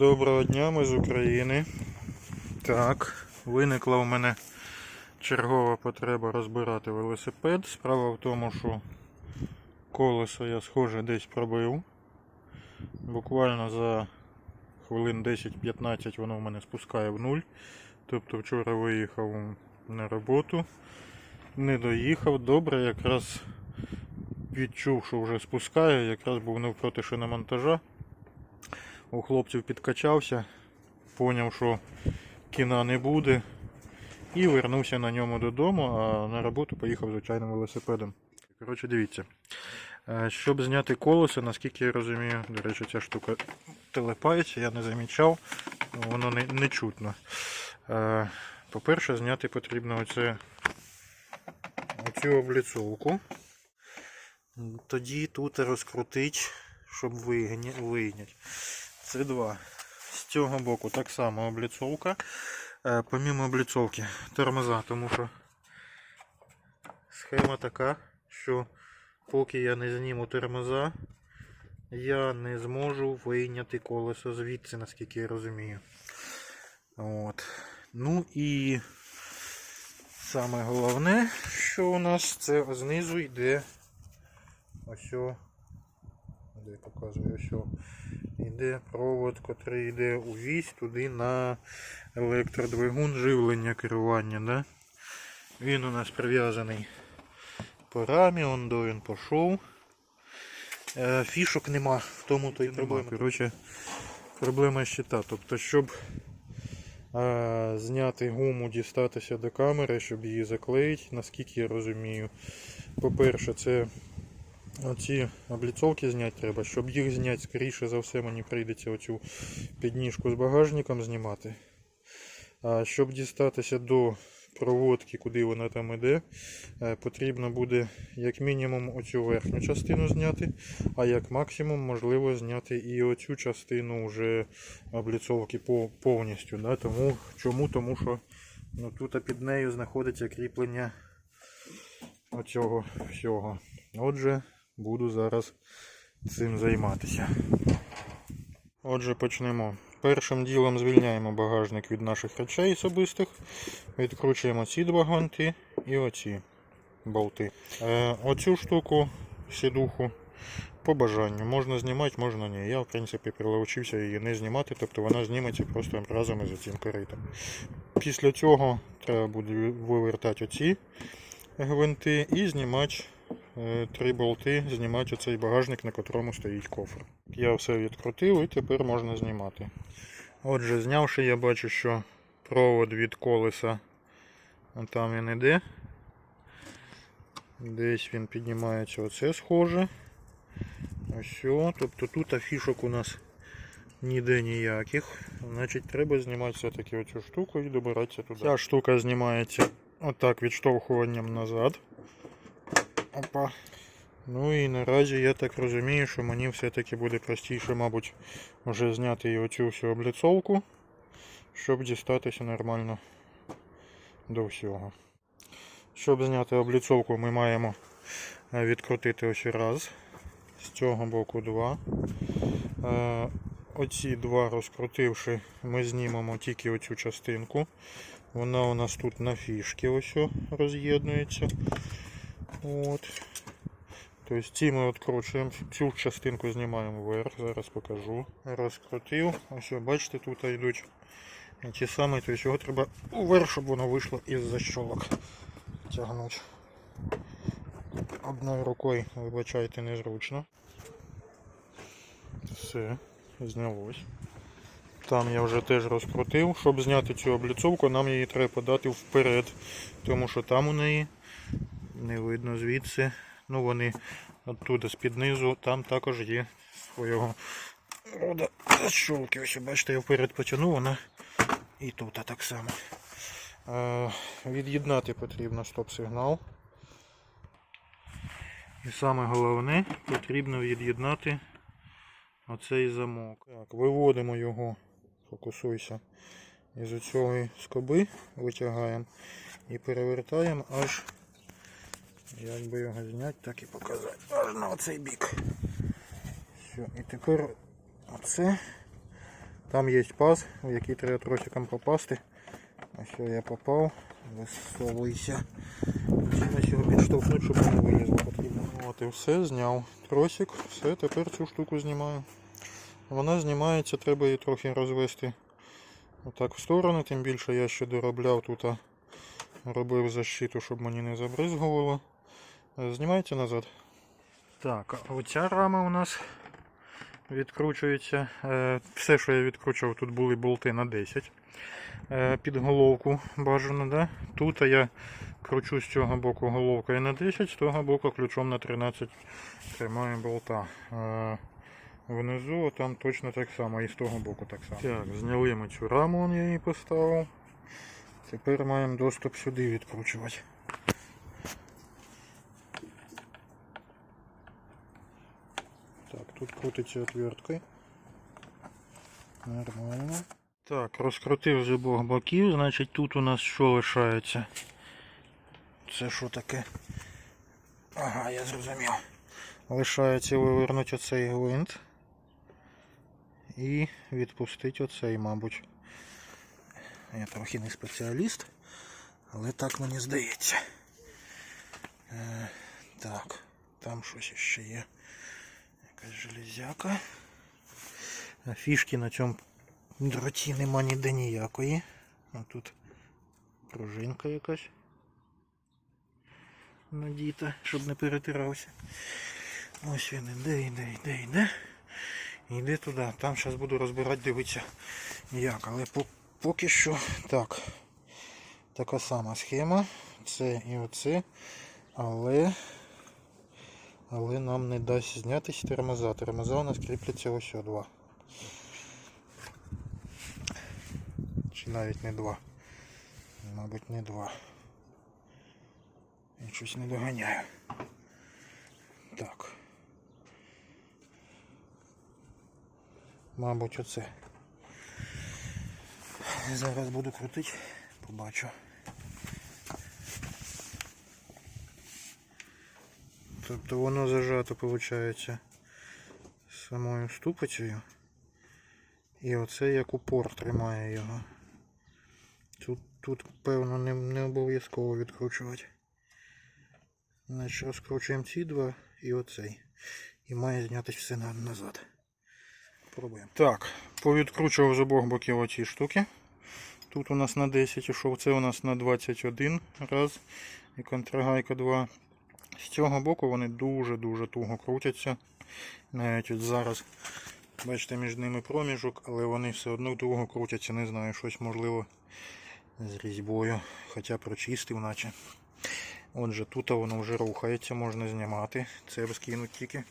Доброго дня, ми з України. Так, виникла у мене чергова потреба розбирати велосипед. Справа в тому, що колесо я схоже десь пробив. Буквально за хвилин 10-15 воно в мене спускає в нуль. Тобто вчора виїхав на роботу, не доїхав. Добре, якраз відчув, що вже спускає, якраз був навпроти шиномонтажа у хлопців підкачався, поняв, що кіна не буде, і вернувся на ньому додому, а на роботу поїхав звичайним велосипедом. Коротше, дивіться. Е, Щоб зняти колесо, наскільки я розумію, до речі, ця штука телепається, я не замічав, воно не, не чутно. Е, По-перше, зняти потрібно оце, оцю обліцовку. Тоді тут розкрутить, щоб вийняти. Це два. З цього боку так само обліцовка. Е, помімо обліцовки тормоза, тому що схема така, що поки я не зніму тормоза, я не зможу вийняти колесо звідси, наскільки я розумію. От. Ну і саме головне, що у нас це знизу йде ось де показую ось о, йде провод, котрий йде у вісь туди на електродвигун живлення керування. Да? Він у нас прив'язаний по рамі, он до він пішов. Е, фішок нема, в тому то й проблема. Коротше, проблема ще та. Тобто, щоб е, зняти гуму, дістатися до камери, щоб її заклеїти, наскільки я розумію. По-перше, це оці обліцовки зняти треба. Щоб їх зняти, скоріше за все, мені прийдеться оцю підніжку з багажником знімати. А щоб дістатися до проводки, куди вона там іде, е, потрібно буде як мінімум оцю верхню частину зняти, а як максимум можливо зняти і оцю частину вже обліцовки повністю. Да? Тому, чому? Тому що ну, тут під нею знаходиться кріплення оцього всього. Отже, буду зараз цим займатися. Отже, почнемо. Першим ділом звільняємо багажник від наших речей особистих. Відкручуємо ці два гвинти і оці болти. Е, оцю штуку, сідуху, по бажанню. Можна знімати, можна ні. Я, в принципі, приловчився її не знімати, тобто вона зніметься просто разом із цим коритом. Після цього треба буде вивертати оці гвинти і знімати три болти, знімати оцей багажник, на котрому стоїть кофр. Я все відкрутив і тепер можна знімати. Отже, знявши, я бачу, що провод від колеса там він іде. Десь він піднімається оце схоже. Ось. Тобто тут афішок у нас ніде ніяких. Значить, треба знімати все-таки оцю штуку і добиратися туди. Ця штука знімається отак відштовхуванням назад. Опа. Ну і наразі я так розумію, що мені все-таки буде простіше, мабуть, вже зняти і оцю всю обліцовку, щоб дістатися нормально до всього. Щоб зняти обліцовку, ми маємо е, відкрутити ось раз. З цього боку два. Е, Оці два розкрутивши, ми знімемо тільки оцю частинку. Вона у нас тут на фішки ось роз'єднується. От. Тобто ці ми відкручуємо, цю частинку знімаємо вверх, зараз покажу. Розкрутив. Ось бачите, тут йдуть ті самі, тобто його треба вверх, щоб воно вийшло із защолок. Тягнути. Одною рукою, вибачайте, незручно. Все, знялось. Там я вже теж розкрутив. Щоб зняти цю обліцовку, нам її треба подати вперед, тому що там у неї не видно звідси. Ну вони оттуда з-під низу, там також є свого рода щолки. Ось бачите, я вперед потягну, вона і тут так само. Е, від'єднати потрібно стоп-сигнал. І саме головне, потрібно від'єднати оцей замок. Так, виводимо його, фокусуйся, із цієї скоби, витягаємо і перевертаємо аж, як би його зняти, так і показати. Аж оцей бік. Все, і тепер оце Там є паз, в який треба тросиком попасти. Ось я попав, висовуйся. Чимось його підштовхнути, щоб не вилізло потрібно. От і все, зняв тросик, все, тепер цю штуку знімаю. Вона знімається, треба її трохи розвести отак в сторону, тим більше я ще доробляв тут, робив защиту, щоб мені не забризгувало. Знімається назад. Так, а оця рама у нас відкручується. Е, Все, що я відкручував, тут були болти на 10 е, під головку бажано. Да? Тут я кручу з цього боку головкою на 10, з того боку ключом на 13 тримаю болта. Е, Внизу там точно так само, і з того боку так само. Так, зняли ми цю раму, я її поставив. Тепер маємо доступ сюди відкручувати. Так, тут крутиться отверткою. Нормально. Так, розкрутив з обох боків, значить тут у нас що лишається? Це що таке? Ага, я зрозумів. Лишається вивернути оцей гвинт і відпустити оцей, мабуть. Я трохи не спеціаліст, але так мені здається. Е, так, там щось ще є. Якась железяка. Фішки на цьому дроті нема ніде ніякої. А тут пружинка якась. Надіта, щоб не перетирався. Ось він іде, іде, іде, іде. Іде туди. Там зараз буду розбирати, дивитися як. Але поки що так. Така сама схема. Це і оце. Але але нам не дасть знятися тормоза. Тормоза у нас кріпляться ось два. Чи навіть не два. Мабуть, не два. Я щось не доганяю. Так. Мабуть, оце. Зараз буду крутити, побачу. Тобто воно зажато виходить самою ступицею. І оце як упор тримає його. Тут, тут певно, не, не обов'язково відкручувати. Значить, розкручуємо ці два і оцей. І має знятися все назад. Пробуємо. Так, повідкручував з обох боків оці штуки. Тут у нас на 10 ішов, це у нас на 21 раз. І контрагайка 2. З цього боку вони дуже-дуже туго крутяться. Навіть от зараз, бачите, між ними проміжок, але вони все одно туго крутяться. Не знаю, щось можливо з різьбою. Хоча прочистив, наче. Отже, тут воно вже рухається, можна знімати. Це скинуть тільки.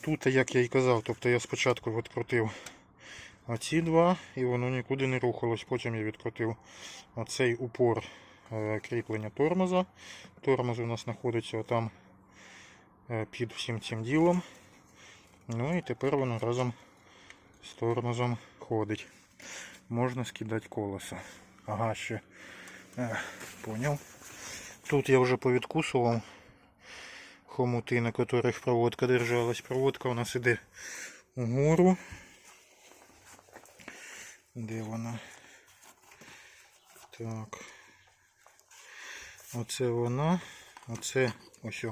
Тут, як я і казав, тобто я спочатку відкрутив оці два і воно нікуди не рухалось. Потім я відкрутив оцей упор кріплення тормоза. Тормоз у нас знаходиться там під всім цим ділом. Ну і тепер воно разом з тормозом ходить. Можна скидати колеса. Ага, ще. Е, поняв. Тут я вже повідкусував хомути, на которых проводка держалась. Проводка у нас іде угору. Де вона? Так. Оце вона. Оце ось.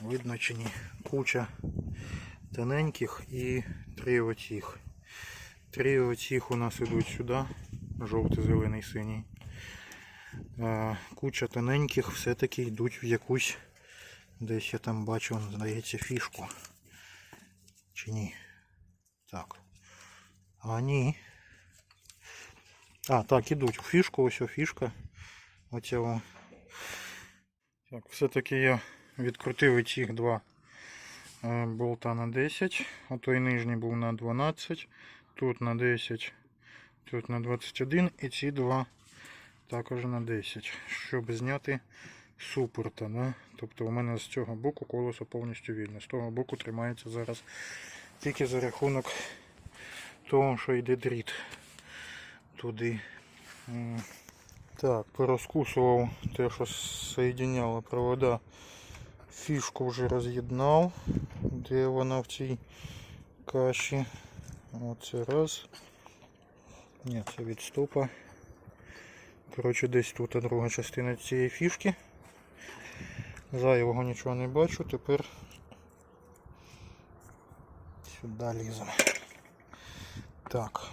Видно чи ні. Куча тоненьких і три оцих. Три оцих у нас ідуть сюди. Жовтий, зелений, синій. Куча тоненьких все-таки йдуть в якусь Десь я там бачу, здається, фішку. Чи ні? Так. А ні. А, так, ідуть. Фішку, ось фішка. Оця. Так, все-таки я відкрутив цих два е, болта на 10. А той нижній був на 12. Тут на 10, тут на 21 і ці два також на 10. Щоб зняти супорта. Да? Тобто у мене з цього боку колесо повністю вільне. З того боку тримається зараз тільки за рахунок того, що йде дріт туди. Так, порозкусував те, що соєдиняло провода. Фішку вже роз'єднав, де вона в цій каші. Оце раз. Ні, це від стопа. Коротше, десь тут друга частина цієї фішки. Зайвого нічого не бачу, тепер сюди ліземо. Так.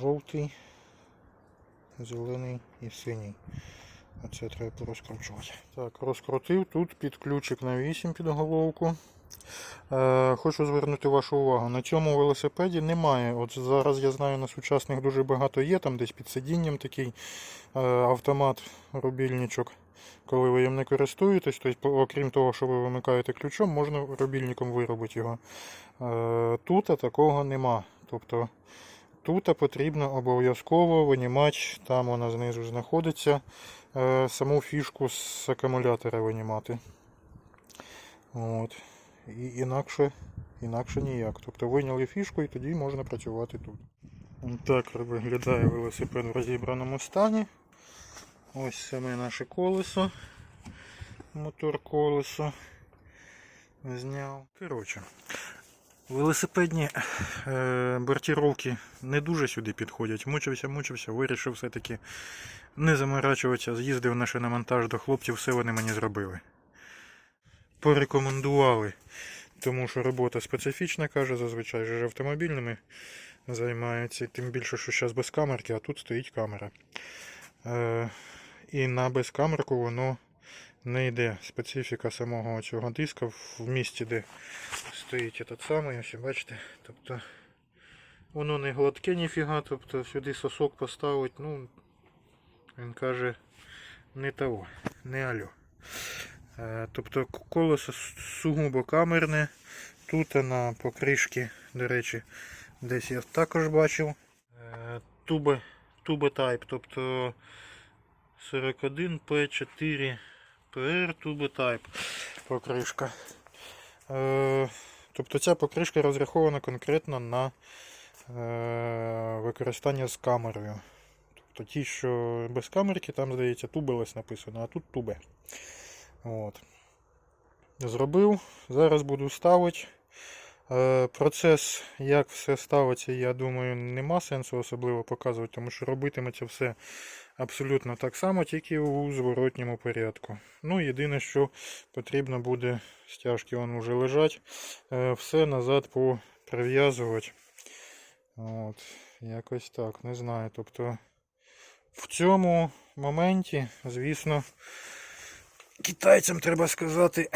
Жовтий, зелений і синій. Оце треба порозкручувати. Так, розкрутив тут під ключик на 8 під головку. Е, хочу звернути вашу увагу. На цьому велосипеді немає. От зараз я знаю, на сучасних дуже багато є, там десь під сидінням такий е, автомат, рубільничок. Коли ви їм не користуєтесь, тобто, окрім того, що ви вимикаєте ключом, можна рубільником виробити його. Е, тут такого нема. Тобто тут потрібно обов'язково винімати, там вона знизу знаходиться, е, саму фішку з акумулятора винімати. От. І інакше, інакше ніяк. Тобто виняли фішку і тоді можна працювати тут. Так виглядає велосипед в розібраному стані. Ось саме наше колесо. Мотор колесо. Зняв. Коротше. Велосипедні е, бортіровки не дуже сюди підходять. Мучився, мучився, вирішив все-таки не заморачуватися. З'їздив на шиномонтаж до хлопців, все вони мені зробили. Порекомендували, тому що робота специфічна, каже, зазвичай ж автомобільними займаються. Тим більше, що зараз без камерки, а тут стоїть камера. Е, і на безкамерку воно не йде. Специфіка самого цього диска в місті, де стоїть этот самий, ось бачите. Тобто воно не гладке ніфіга, тобто сюди сосок поставить, ну він каже не того, не альо. Е, Тобто колесо сугубо камерне. Тут на покришці, до речі, десь я також бачив. Е, Туби, туби type, тобто 41 P4 PR туби type покришка. Тобто ця покришка розрахована конкретно на е, використання з камерою. Тобто ті, що без камерки, там, здається, тубелес написано, а тут тубе. От. Зробив, зараз буду ставити. Е, Процес, як все ставиться, я думаю, нема сенсу особливо показувати, тому що робитиметься все абсолютно так само, тільки у зворотньому порядку. Ну, єдине, що потрібно буде, стяжки вон вже лежать, е, все назад поприв'язувати. От, якось так, не знаю. Тобто в цьому моменті, звісно, китайцям треба сказати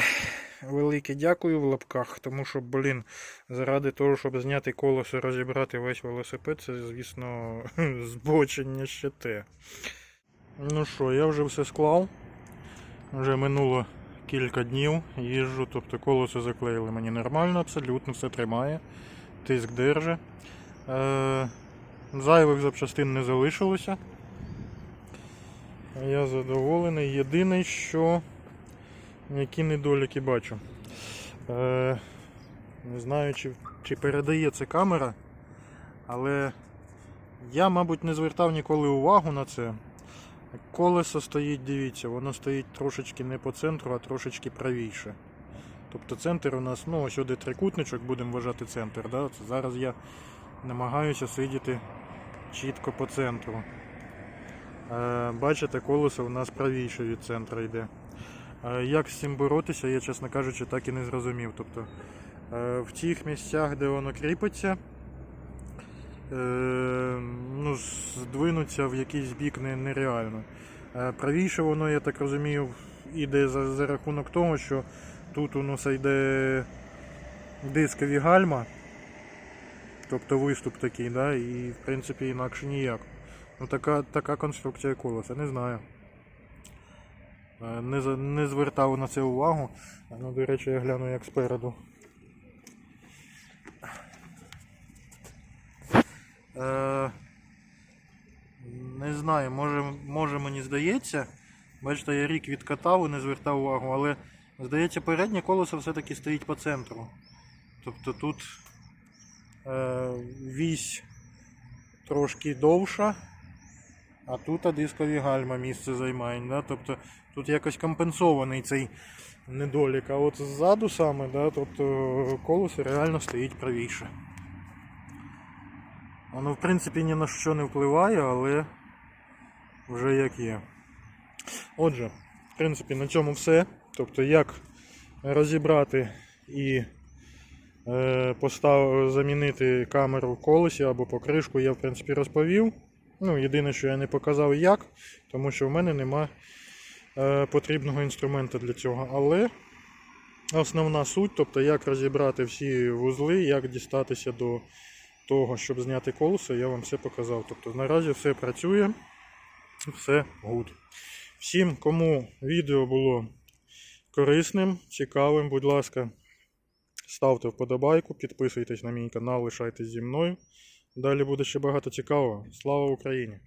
велике дякую в лапках, тому що, блін, заради того, щоб зняти колесо, розібрати весь велосипед, це, звісно, збочення ще те. Ну що, я вже все склав. Вже минуло кілька днів, їжджу, тобто колесо заклеїли мені нормально, абсолютно все тримає, тиск держи. Е, зайвих запчастин не залишилося. Я задоволений. Єдине, що які недоліки бачу. Е, не знаю, чи, чи передає це камера, але я, мабуть, не звертав ніколи увагу на це. Колесо стоїть, дивіться, воно стоїть трошечки не по центру, а трошечки правіше. Тобто центр у нас, ну, ось сюди трикутничок, будемо вважати центр. Да? Це зараз я намагаюся сидіти чітко по центру. Е, бачите, колесо у нас правіше від центру йде. Е, Як з цим боротися, я, чесно кажучи, так і не зрозумів. Тобто е, в тих місцях, де воно кріпиться, е, ну, здвинуться в якийсь бік нереально. Правіше воно, я так розумію, іде за, за рахунок того, що тут у нас йде дискові гальма, тобто виступ такий, да, і в принципі інакше ніяк. Ну, така, така конструкція колеса, не знаю. Е, Не, не звертав на це увагу. Ну, до речі, я гляну як спереду. Е, не знаю, може, може мені здається. Бачите, я рік відкатав і не звертав увагу, але здається, переднє колесо все-таки стоїть по центру. Тобто тут е, вісь трошки довша, а тут дискові гальма місце займають. Да? Тобто Тут якось компенсований цей недолік. А от ззаду саме, да, тобто колесо реально стоїть правіше. Воно в принципі ні на що не впливає, але вже як є. Отже, в принципі, на цьому все. Тобто, як розібрати і е, постав, замінити камеру в колесі або покришку, я в принципі розповів. Ну, єдине, що я не показав як, тому що в мене нема е, потрібного інструмента для цього. Але основна суть, тобто як розібрати всі вузли, як дістатися до того, щоб зняти колесо, я вам все показав. Тобто наразі все працює, все гуд. Всім, кому відео було корисним, цікавим, будь ласка, ставте вподобайку, підписуйтесь на мій канал, лишайтесь зі мною. Далі буде ще багато цікавого. Слава Україні!